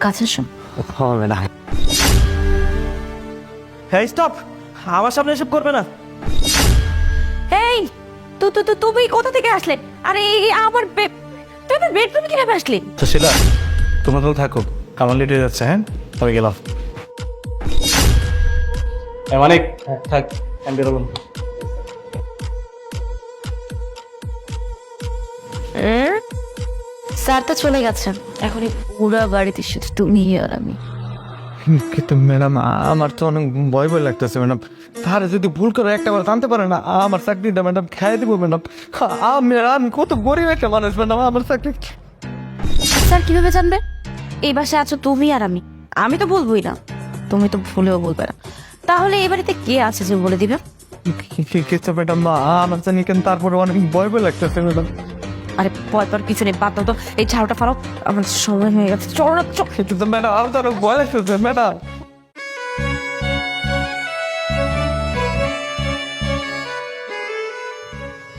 কাছে শোন হবে না হ্যাঁ স্টপ! আমার সামনে এসব করবে না। এই তো তো তো তুমি কোথা থেকে আসলে? আরে এই আমার বে- তুমি বেডরুমে কীভাবে আসলে? তো শিলা তোমরা তো থাকো। আমার লেট হয়ে যাচ্ছে হ্যাঁ? আমি গেলাম। অনেক থাক আমি বেরোবো না। হুম? স্যার তো চলে গেছেন এখন এই পুরা বাড়িতে শুধু তুমি আর আমি কিন্তু ম্যাডাম আমার তো অনেক ভয় ভয় লাগতেছে ম্যাডাম তাহলে যদি ভুল করে একটা বার জানতে পারে না আমার চাকরিটা ম্যাডাম খাই দিব ম্যাডাম আমি আমি কত গরিব একটা মানুষ ম্যাডাম আমার চাকরি স্যার কীভাবে জানবে এই বাসায় আছো তুমি আর আমি আমি তো বলবোই না তুমি তো ভুলেও বলবে না তাহলে এই বাড়িতে কে আছে যে বলে দিবে কিছু ম্যাডাম আমার জানি কেন তারপরে অনেক ভয় ভয় লাগতেছে ম্যাডাম আরে ভয় পাওয়ার কিছু নেই বাদ দাও তো। এই ঝাড়ুটা আমার সময় হয়ে গেছে। চলো না চল। কিন্তু ম্যাডাম আমার তো অনেক ভয় লাগতেছে ম্যাডাম।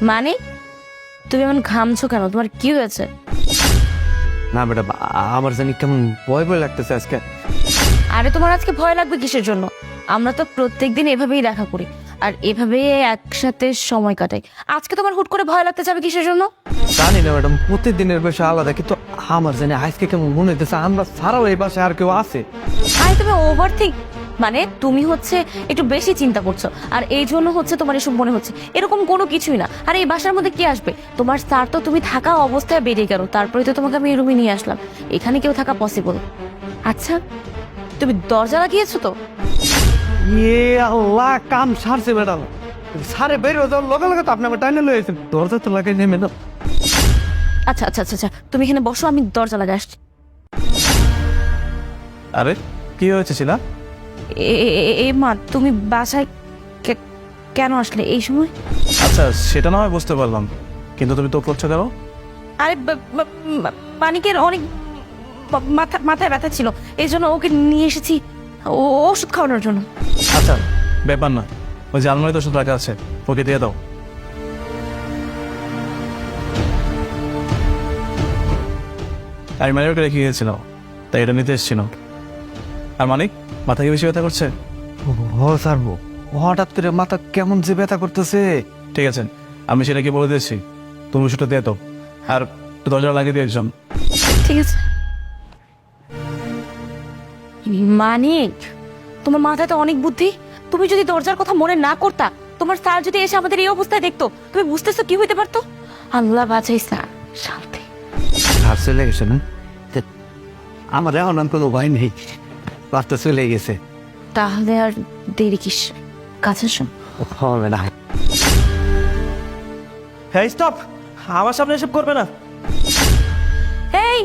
মানে? তুমি এমন ঘামছো কেন? তোমার কি হয়েছে? না ম্যাডাম আমার জানি কেমন ভয় ভয় লাগতেছে আজকে। আরে তোমার আজকে ভয় লাগবে কিসের জন্য? আমরা তো প্রত্যেকদিন এভাবেই দেখা করি। আর এভাবেই একসাথে সময় কাটাই। আজকে তোমার হুট করে ভয় লাগতে যাবে কিসের জন্য? জানি না ম্যাডাম প্রতিদিনের বেশি আলাদা কিন্তু আমার জানি আজকে কেমন মনে হইতেছে আমরা ছাড়াও এই বাসায় আর কেউ আছে। আরে তুমি ওভার থিঙ্ক মানে তুমি হচ্ছে একটু বেশি চিন্তা করছ আর এই জন্য হচ্ছে তোমার এসব মনে হচ্ছে। এরকম কোনো কিছুই না। আর এই বাসার মধ্যে কি আসবে? তোমার স্যার তো তুমি থাকা অবস্থায় বেরিয়ে গেল তারপরে তো তোমাকে আমি এই রুমে নিয়ে আসলাম। এখানে কেউ থাকা পসিবল আচ্ছা তুমি দরজা লাগিয়েছো তো? ইয়ে আল্লাহ কাম সারছে ম্যাডাম। সারে বের যাওয়ার লগে লগে তো আপনি আমার টাইনে লয়েছেন দরজা তো লাগাই নেই ম্যাডাম। আচ্ছা আচ্ছা আচ্ছা আচ্ছা তুমি এখানে বসো আমি দরজা লাগাই আসছি। আরে কি হয়েছে শিলা? এ- মা তুমি বাসায় কেন আসলে এই সময়? আচ্ছা সেটা না হয় বুঝতে পারলাম কিন্তু তুমি তো করছ কেন? আরে মানিকের অনেক মাথা মাথায় ব্যথা ছিল এই জন্য ওকে নিয়ে এসেছি ও ওষুধ খাওয়ানোর জন্য। আচ্ছা ব্যাপার না ওই যে আলমারিতে ওষুধ রাখা আছে ওকে দিয়ে দাও। আমি মানে রেখে গিয়েছিলাম তাই এটা নিতে এসেছিল। আর মানিক মাথা কি বেশি ব্যথা করছে? ও স্যার হঠাৎ করে মাথা কেমন যে ব্যথা করতেছে। ঠিক আছে আমি সেটাকে বলে দিয়েছি তুমি ওষুধটা দিয়ে দাও। আর দরজা লাগিয়ে দিয়ে একজন। ঠিক আছে। মানিক তোমার মাথায় তো অনেক বুদ্ধি। তুমি যদি দরজার কথা মনে না করতা তোমার স্যার যদি এসে আমাদের এই অবস্থায় দেখতো তুমি বুঝতেছো কি হইতে পারতো? আল্লাহ বাঁচাই স্যার শান্তি। আর চলে গেছে না? আমার এখন আর কোনো ভয় নেই। রাস্তা চলে গেছে। তাহলে আর দেরি কিস? কাছে শোন হবে না। হ্যাঁ স্টপ! আমার সামনে এসব করবে না। এই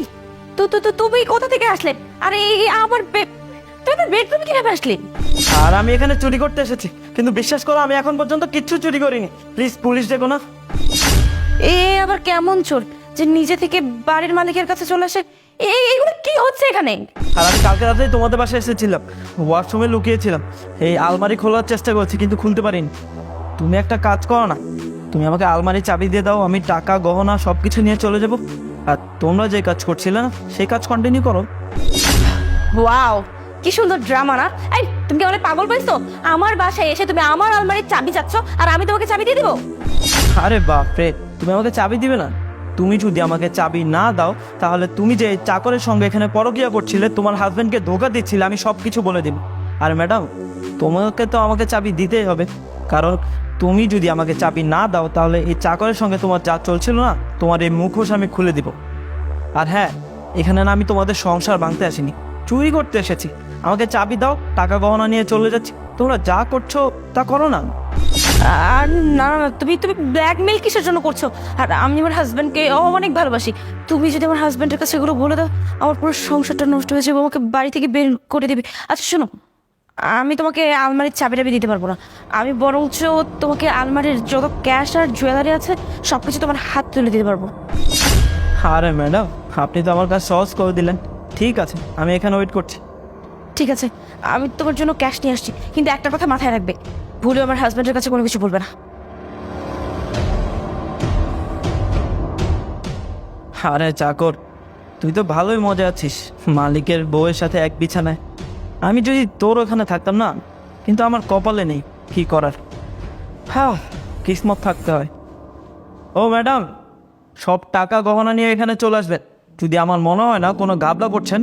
তো তো তো তুমি কোথা থেকে আসলে? আরে এই আমার তুমি বেডরুমে কীভাবে আসলে? আর আমি এখানে চুরি করতে এসেছি। কিন্তু বিশ্বাস করো আমি এখন পর্যন্ত কিচ্ছু চুরি করিনি। প্লিজ পুলিশ দেখো না। এ আবার কেমন চোর? যে নিজে থেকে বাড়ির মালিকের কাছে চলে আসে। এই এগুলো কি হচ্ছে এখানে? আর আমি কালকে রাতেই তোমাদের বাসায় এসেছিলাম। ওয়াশরুমে লুকিয়েছিলাম। এই আলমারি খোলার চেষ্টা করছি কিন্তু খুলতে পারিনি। তুমি একটা কাজ করো না। তুমি আমাকে আলমারি চাবি দিয়ে দাও আমি টাকা গহনা সব কিছু নিয়ে চলে যাব। আর তোমরা যে কাজ করছিলে না সেই কাজ কন্টিনিউ করো। ওয়াও কি সুন্দর ড্রামা না? এই তুমি কি অনেক পাগল পাইছো আমার বাসায় এসে তুমি আমার আলমারির চাবি চাচ্ছ আর আমি তোমাকে চাবি দিয়ে দেবো? আরে বাপরে তুমি আমাকে চাবি দিবে না? তুমি যদি আমাকে চাবি না দাও, তাহলে তুমি যে চাকরের সঙ্গে এখানে পরকিয়া করছিলে, তোমার হাজব্যান্ডকে ধোকা দিচ্ছিলে, আমি সব কিছু বলে দিব। আর ম্যাডাম তোমাকে তো আমাকে চাবি দিতেই হবে। কারণ তুমি যদি আমাকে চাবি না দাও, তাহলে এই চাকরের সঙ্গে তোমার যা চলছিল না, তোমার এই মুখোশ আমি খুলে দিব। আর হ্যাঁ এখানে না আমি তোমাদের সংসার ভাঙতে আসিনি। চুরি করতে এসেছি। আমাকে চাবি দাও, টাকা গহনা নিয়ে চলে যাচ্ছি। তোমরা যা করছ, তা করো না। আর না না না তুমি তুমি ব্ল্যাকমেল কিসের জন্য করছ? আর আমি আমার হাজব্যান্ডকে অনেক ভালোবাসি। তুমি যদি আমার হাজব্যান্ডের কাছে এগুলো বলে দাও আমার পুরো সংসারটা নষ্ট হয়ে যাবে আমাকে বাড়ি থেকে বের করে দেবে। আচ্ছা শোনো আমি তোমাকে আলমারির চাবি টাবি দিতে পারব না। আমি বরঞ্চ তোমাকে আলমারির যত ক্যাশ আর জুয়েলারি আছে সব কিছু তোমার হাত তুলে দিতে পারব। আরে ম্যাডাম আপনি তো আমার কাছে সহজ করে দিলেন। ঠিক আছে আমি এখানে ওয়েট করছি। ঠিক আছে আমি তোমার জন্য ক্যাশ নিয়ে আসছি কিন্তু একটা কথা মাথায় রাখবে। ভুলে আমার হাজব্যান্ডের কাছে কোনো কিছু বলবে না। আরে চাকর, তুই তো ভালোই মজা আছিস। মালিকের বউয়ের সাথে এক বিছানায়। আমি যদি তোর ওখানে থাকতাম না, কিন্তু আমার কপালে নেই, কি করার? হ্যাঁ কিসমত থাকতে হয়। ও ম্যাডাম, সব টাকা গহনা নিয়ে এখানে চলে আসবেন। যদি আমার মনে হয় না কোনো গাবলা করছেন,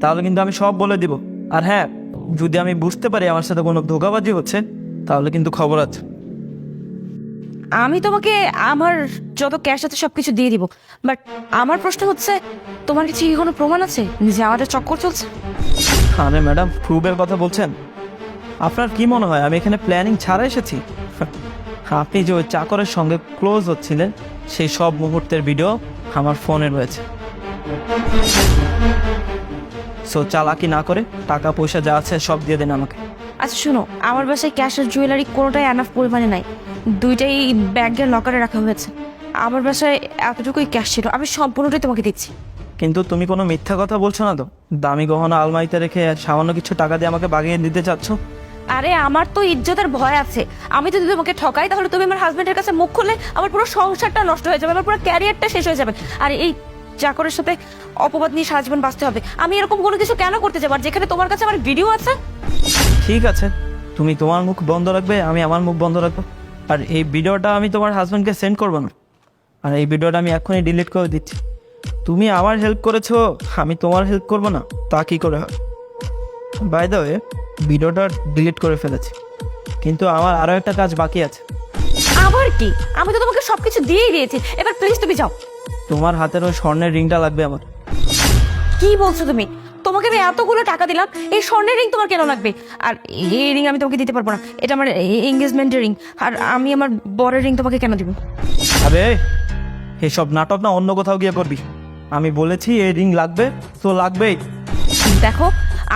তাহলে কিন্তু আমি সব বলে দিব। আর হ্যাঁ যদি আমি বুঝতে পারি আমার সাথে কোনো ধোকাবাজি হচ্ছে তাহলে কিন্তু খবর আছে। আমি তোমাকে আমার যত ক্যাশ আছে সব কিছু দিয়ে দিব। বাট আমার প্রশ্ন হচ্ছে তোমার কাছে কি কোনো প্রমাণ আছে? যে আমাদের চক্কর চলছে? আরে ম্যাডাম প্রুফের কথা বলছেন? আপনার কি মনে হয় আমি এখানে প্ল্যানিং ছাড়া এসেছি? আপনি যে ওই চাকরের সঙ্গে ক্লোজ হচ্ছিলেন সেই সব মুহূর্তের ভিডিও আমার ফোনে রয়েছে। সো চালাকি না করে টাকা পয়সা যা আছে সব দিয়ে দেন আমাকে। আচ্ছা শোনো আমার বাসায় ক্যাশ আর জুয়েলারি কোনোটাই এনাফ পরিমাণে নাই। দুইটাই ব্যাগের লকারে রাখা হয়েছে। আমার বাসায় এতটুকুই ক্যাশ ছিল আমি সম্পূর্ণটাই তোমাকে দিচ্ছি। কিন্তু তুমি কোনো মিথ্যা কথা বলছো না তো? দামি গহনা আলমারিতে রেখে সামান্য কিছু টাকা দিয়ে আমাকে বাগিয়ে দিতে চাচ্ছ? আরে আমার তো ইজ্জতের ভয় আছে। আমি যদি তোমাকে ঠকাই তাহলে তুমি আমার হাজবেন্ডের কাছে মুখ খুললে আমার পুরো সংসারটা নষ্ট হয়ে যাবে আমার পুরো ক্যারিয়ারটা শেষ হয়ে যাবে। আর এই চাকরের সাথে অপবাদ নিয়ে সারা জীবন বাঁচতে হবে। আমি এরকম কোনো কিছু কেন করতে যাব? আর যেখানে তোমার কাছে আমার ভিডিও আছে ঠিক আছে। তুমি তোমার মুখ বন্ধ রাখবে আমি আমার মুখ বন্ধ রাখব। আর এই ভিডিওটা আমি তোমার হাজব্যান্ডকে সেন্ড করব না। আর এই ভিডিওটা আমি এখনই ডিলিট করে দিচ্ছি। তুমি আমার হেল্প করেছ আমি তোমার হেল্প করব না। তা কি করে হয়? বাই দ্য ওয়ে ভিডিওটা ডিলিট করে ফেলেছি। কিন্তু আমার আরও একটা কাজ বাকি আছে। আবার কি? আমি তো তোমাকে সব কিছু দিয়েই দিয়েছি। এবার প্লিজ তুমি যাও। তোমার হাতের ওই স্বর্ণের রিংটা লাগবে আমার। কি বলছো তুমি? তোমাকে আমি এতগুলো টাকা দিলাম এই স্বর্ণের রিং তোমার কেন লাগবে? আর এই রিং আমি তোমাকে দিতে পারব না। এটা আমার এঙ্গেজমেন্টের রিং আর আমি আমার বরের রিং তোমাকে কেন দিব? আরে এসব নাটক না অন্য কোথাও গিয়ে করবি? আমি বলেছি এই রিং লাগবে তো লাগবেই। দেখো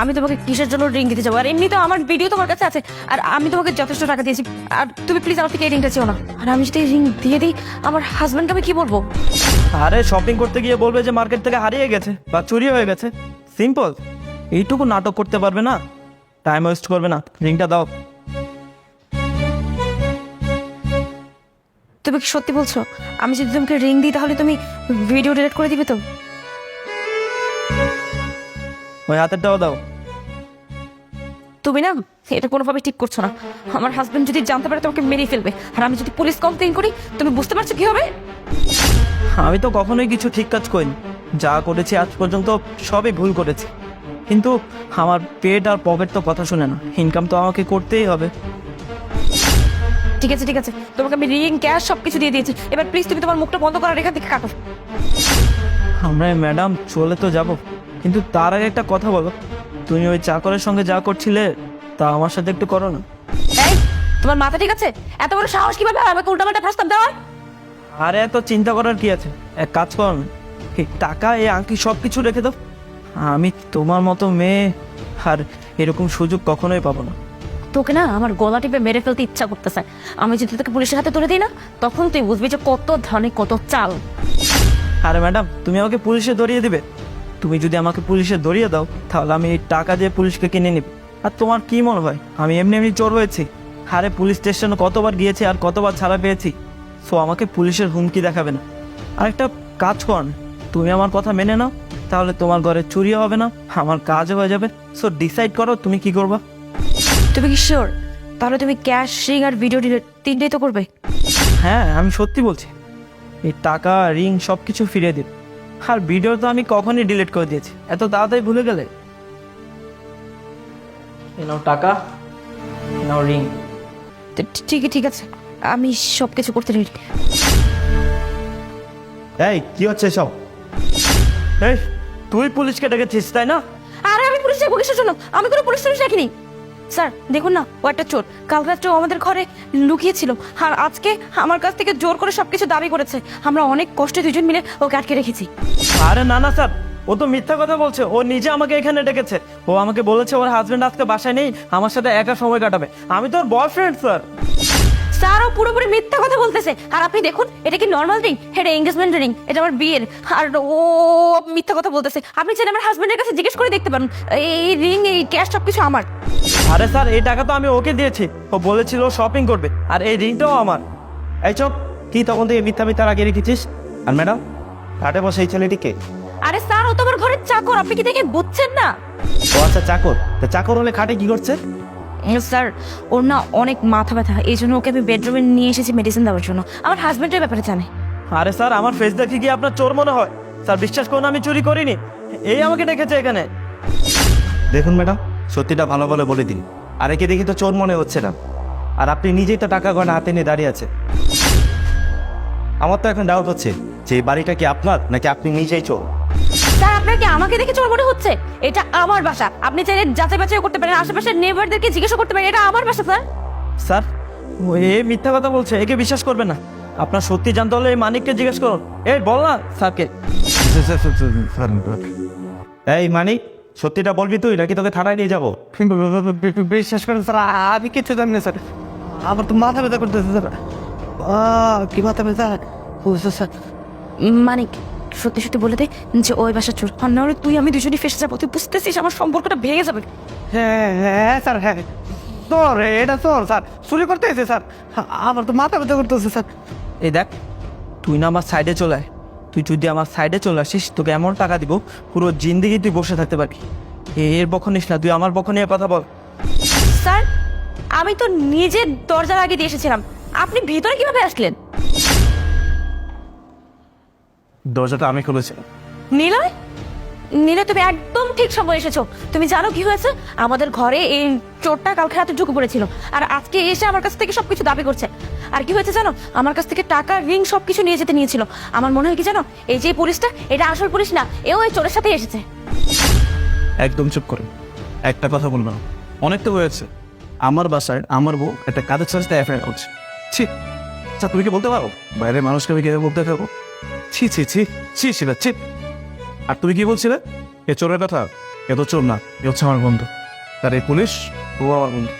আমি তোমাকে কিসের জন্য রিং দিতে যাব? আর এমনি তো আমার ভিডিও তোমার কাছে আছে আর আমি তোমাকে যথেষ্ট টাকা দিয়েছি। আর তুমি প্লিজ আমার থেকে এই রিংটা চেও না। আর আমি যদি রিং দিয়ে দিই আমার হাজব্যান্ডকে আমি কি বলব? আরে শপিং করতে গিয়ে বলবে যে মার্কেট থেকে হারিয়ে গেছে বা চুরি হয়ে গেছে। সিম্পল। এইটুকু নাটক করতে পারবে না? টাইম ওয়েস্ট করবে না। রিংটা দাও। তুমি কি সত্যি বলছো? আমি যদি তোমাকে রিং দিই তাহলে তুমি ভিডিও ডিলিট করে দিবে তো? ওই হাতেরটাও দাও। তুমি না এটা কোনোভাবে ঠিক করছ না। আমার হাজবেন্ড যদি জানতে পারে তোমাকে মেরে ফেলবে। আর আমি যদি পুলিশ কমপ্লেন করি তুমি বুঝতে পারছ কি হবে? আমি তো কখনোই কিছু ঠিক কাজ করিনি। যা করেছি আজ পর্যন্ত সবই ভুল করেছি। কিন্তু আমার পেট আর পকেট তো কথা শুনে না। ইনকাম তো আমাকে করতেই হবে। ঠিক আছে ঠিক আছে। তোমাকে আমি রিং ক্যাশ সব কিছু দিয়ে দিয়েছি। এবার প্লিজ তুমি তোমার মুখটা বন্ধ করার এখান থেকে কাটো। আমরা ম্যাডাম চলে তো যাব। কিন্তু তার আগে একটা কথা বলো। তুমি ওই চাকরের সঙ্গে যা করছিলে তা আমার সাথে একটু করো না। তোমার মাথা ঠিক আছে? এত বড় সাহস কীভাবে আমাকে উল্টাপাল্টা প্রস্তাব দেওয়ার? আরে এত চিন্তা করার কি আছে? এক কাজ করো এই টাকা এই আংটি সব কিছু রেখে দাও। আমি তোমার মতো মেয়ে আর এরকম সুযোগ কখনোই পাবো না। তোকে না আমার গলা টিপে মেরে ফেলতে ইচ্ছা করতেছে। আমি যদি তোকে পুলিশের হাতে তুলে দিই না তখন তুই বুঝবি যে কত ধনে কত চাল। আরে ম্যাডাম তুমি আমাকে পুলিশে ধরিয়ে দিবে। তুমি যদি আমাকে পুলিশে ধরিয়ে দাও তাহলে আমি এই টাকা দিয়ে পুলিশকে কিনে নিব। আর তোমার কি মনে হয়? আমি এমনি এমনি চোর হয়েছি। আরে পুলিশ স্টেশনে কতবার গিয়েছি আর কতবার ছাড়া পেয়েছি? সো আমাকে পুলিশের হুমকি দেখাবে না। আর একটা কাজ কর। তুমি আমার কথা মেনে নাও তাহলে তোমার ঘরে চুরিও হবে না আমার কাজও হয়ে যাবে। সো ডিসাইড করো তুমি কি করবা? তুমি কি শিওর তাহলে তুমি ক্যাশ রিং আর ভিডিও ডিলিট তিনটেই তো করবে। হ্যাঁ আমি সত্যি বলছি। এই টাকা রিং সব কিছু ফিরিয়ে দিন। আর ভিডিও তো আমি কখনই ডিলিট করে দিয়েছি। এত তাড়াতাড়ি ভুলে গেলে? এ নাও টাকা এ নাও রিং তো ঠিক ঠিক আছে। আমি সব কিছু করতে রেডি এই কি হচ্ছে সব এই তুই পুলিশকে ডেকেছিস তাই না? আরে আমি পুলিশ কিসের জন্য? আমি কোনো পুলিশ টুলিশ রাখিনি স্যার দেখুন না ও একটা চোর। কাল রাত্রে আমাদের ঘরে লুকিয়েছিল আর আজকে আমার কাছ থেকে জোর করে সবকিছু দাবি করেছে। আমরা অনেক কষ্টে দুজন মিলে ওকে আটকে রেখেছি। আরে না না স্যার ও তো মিথ্যা কথা বলছে। ও নিজে আমাকে এখানে ডেকেছে। ও আমাকে বলেছে ওর হাজবেন্ড আজকে বাসায় নেই আমার সাথে একা সময় কাটাবে। আমি তোর বয়ফ্রেন্ড স্যার স্যার ও পুরোপুরি মিথ্যা কথা বলতেছে। আর আপনি দেখুন এটা কি নর্মাল রিং এটা এঙ্গেজমেন্ট রিং এটা আমার বিয়ের। আর ও মিথ্যা কথা বলতেছে। আপনি চাইলে আমার হাজবেন্ডের কাছে জিজ্ঞেস করে দেখতে পারেন। এই রিং এই ক্যাশ সবকিছু আমার। আরে স্যার এই টাকা তো আমি ওকে দিয়েছি। ও বলেছিল শপিং করবে। আর এই রিংটাও আমার। এই চপ কি তখন থেকে মিথ্যা মিথ্যা লাগিয়ে রেখেছিস? আর ম্যাডাম কাটে বসে এই ছেলেটিকে আরে স্যার ও তো আমার ঘরের চাকর। আপনি কি দেখে বুঝছেন না? ও আচ্ছা চাকর। তা চাকর হলে খাটে কি করছে? স্যার ওর না অনেক মাথা ব্যথা এই জন্য ওকে আমি বেডরুমে নিয়ে এসেছি মেডিসিন দেওয়ার জন্য। আমার হাজবেন্ডের ব্যাপারে জানে। আরে স্যার আমার ফেস দেখে কি আপনার চোর মনে হয়? স্যার বিশ্বাস করুন আমি চুরি করিনি। এই আমাকে ডেকেছে এখানে। দেখুন ম্যাডাম সত্যিটা ভালো ভালো বলে দিন। আর একে দেখি তো চোর মনে হচ্ছে না। আর আপনি নিজেই তো টাকা গয়না হাতে নিয়ে দাঁড়িয়ে আছে আমার তো এখন ডাউট হচ্ছে যে এই বাড়িটা কি আপনার নাকি আপনি নিজেই চোর? স্যার আপনার কি আমাকে দেখে চোর মনে হচ্ছে? এটা আমার বাসা। আপনি চাইলে যাচাই বাছাই করতে পারেন আশেপাশের নেবারদেরকে জিজ্ঞাসা করতে পারেন এটা আমার বাসা স্যার। স্যার ও এ মিথ্যা কথা বলছে একে বিশ্বাস করবে না। আপনার সত্যি জানতে হলে এই মানিককে জিজ্ঞেস করুন। এই বল না স্যারকে। Sir, sir, sir, sir, sir, এই মানিক সত্যিটা বলবি তুই নাকি তোকে থানায় নিয়ে যাব? বিশ্বাস করেন স্যার আমি কিছু জানি না স্যার। আমার তো মাথা ব্যথা করতেছে স্যার। কি মাথা ব্যথা? ও স্যার, স্যার। মানিক সত্যি সত্যি বলে দে যে ওই বাসা চোর। আর নাহলে তুই আমি দুজনই ফেসে যাব। তুই বুঝতেছিস আমার সম্পর্কটা ভেঙে যাবে। হ্যাঁ হ্যাঁ স্যার হ্যাঁ। তোর এটা তোর স্যার। চুরি করতে এসে স্যার। আমার তো মাথা ব্যথা করতেছে স্যার। এই দেখ তুই না আমার সাইডে চলে আয়। তুই যদি আমার সাইডে চলে আসিস তোকে এমন টাকা দিব পুরো জিন্দিগি তুই বসে থাকতে পারবি। এর বখন নিস না তুই আমার বখন নিয়ে কথা বল। স্যার আমি তো নিজের দরজা লাগিয়ে দিয়ে এসেছিলাম। আপনি ভিতরে কীভাবে আসলেন? দরজাটা আমি খুলেছি। নিলয়? নিলয় তুমি একদম ঠিক সময় এসেছ। তুমি জানো কি হয়েছে? আমাদের ঘরে এই চোরটা কালকে রাতে ঢুকে পড়েছিল। আর আজকে এসে আমার কাছ থেকে সবকিছু দাবি করছে। আর কি হয়েছে জানো? আমার কাছ থেকে টাকা রিং সবকিছু নিয়ে যেতে নিয়েছিল। আমার মনে হয় কি জানো? এই যে পুলিশটা এটা আসল পুলিশ না এও এই চোরের সাথে এসেছে। একদম চুপ করুন একটা কথা বলব না। অনেক তো হয়েছে। আমার বাসায় আমার বউ একটা কাজের সাথে অ্যাফেয়ার করছে। ছি আচ্ছা তুমি কি বলতে পারো? বাইরের মানুষকে আমি কীভাবে বলতে পারব? ছি ছি ছি ছি সেটা ছি। আর তুমি কি বলছিলে? এ চোরের কথা? এ তো চোর না এ হচ্ছে আমার বন্ধু। তার এই পুলিশ ও আমার বন্ধু।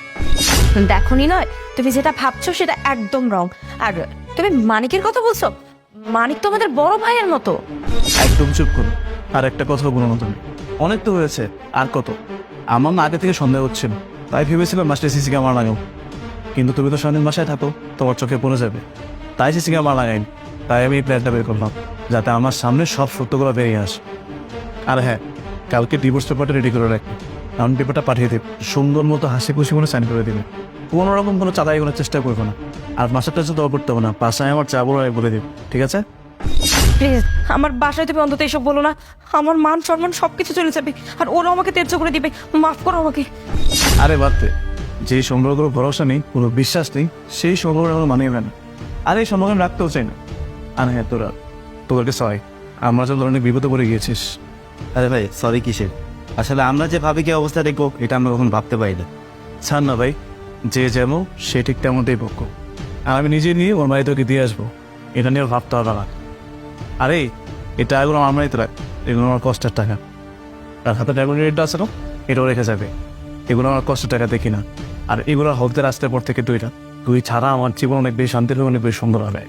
দেখো নিলয় তুমি যেটা ভাবছ সেটা একদম রং। আর তুমি মানিকের কথা বলছো? মানিক তো আমাদের বড় ভাইয়ের মতো। একদম চুপ করো। আর একটা কথা বলো না তুমি। অনেক তো হয়েছে আর কত? আমার না আগে থেকে সন্দেহ হচ্ছিল। তাই ভেবেছিলাম মাস্টার সিসি ক্যামেরা লাগাও কিন্তু তুমি তো সামনের বাসায় থাকো তোমার চোখে পড়ে যাবে। তাই সিসি ক্যামেরা লাগাইনি তাই আমি এই প্ল্যানটা বের করলাম যাতে আমার সামনে সব সত্যগুলো বেরিয়ে আসে। আর হ্যাঁ কালকে ডিভোর্স পেপারটা রেডি করে রাখি কারণ পেপারটা পাঠিয়ে দেবে। সুন্দর মতো হাসি খুশি মনে সাইন করে দেবে। কোনো রকম কোনো চাঁদাই করার চেষ্টা করব না। আর মাসের টাকা দেওয়া করতে হবে না। পাশায় আমার চা বলে বলে দেবে। ঠিক আছে? প্লিজ আমার বাসায় তুমি অন্তত এইসব বলো না। আমার মান সম্মান সবকিছু চলে যাবে। আর ওরা আমাকে ত্যায্য করে দিবে। মাফ করো আমাকে। আরে বাদতে যে সম্পর্কের ভরসা নেই কোনো বিশ্বাস নেই সেই আমরা মানিয়ে না। আর এই সংগ্রহ আমি রাখতেও চাই না। আর হ্যাঁ তোরা তোদেরকে সবাই। আমরা যত ধরনের বিপদে পড়ে গিয়েছিস। আরে ভাই সরি কিসের? আসলে আমরা যে ভাবি কি অবস্থা দেখব এটা আমরা কখন ভাবতে পারি না। ছাড় না ভাই যে যেমন সে ঠিক তেমনটাই পক্ষ আর আমি নিজে নিয়ে ওর বাড়ি তোকে দিয়ে আসব। এটা নিয়ে ভাবতে হবে না আরে এই টাকাগুলো আমার বাড়িতে রাখ এগুলো আমার কষ্টের টাকা। তার হাতে ড্রাগন রেটটা আছে না এটাও রেখে যাবে। এগুলো আমার কষ্টের টাকা দেখি না। আর এগুলো হলতে রাস্তার পর থেকে দুইটা তুই ছাড়া আমার জীবন অনেক বেশি শান্তির হবে অনেক বেশি সুন্দর হবে।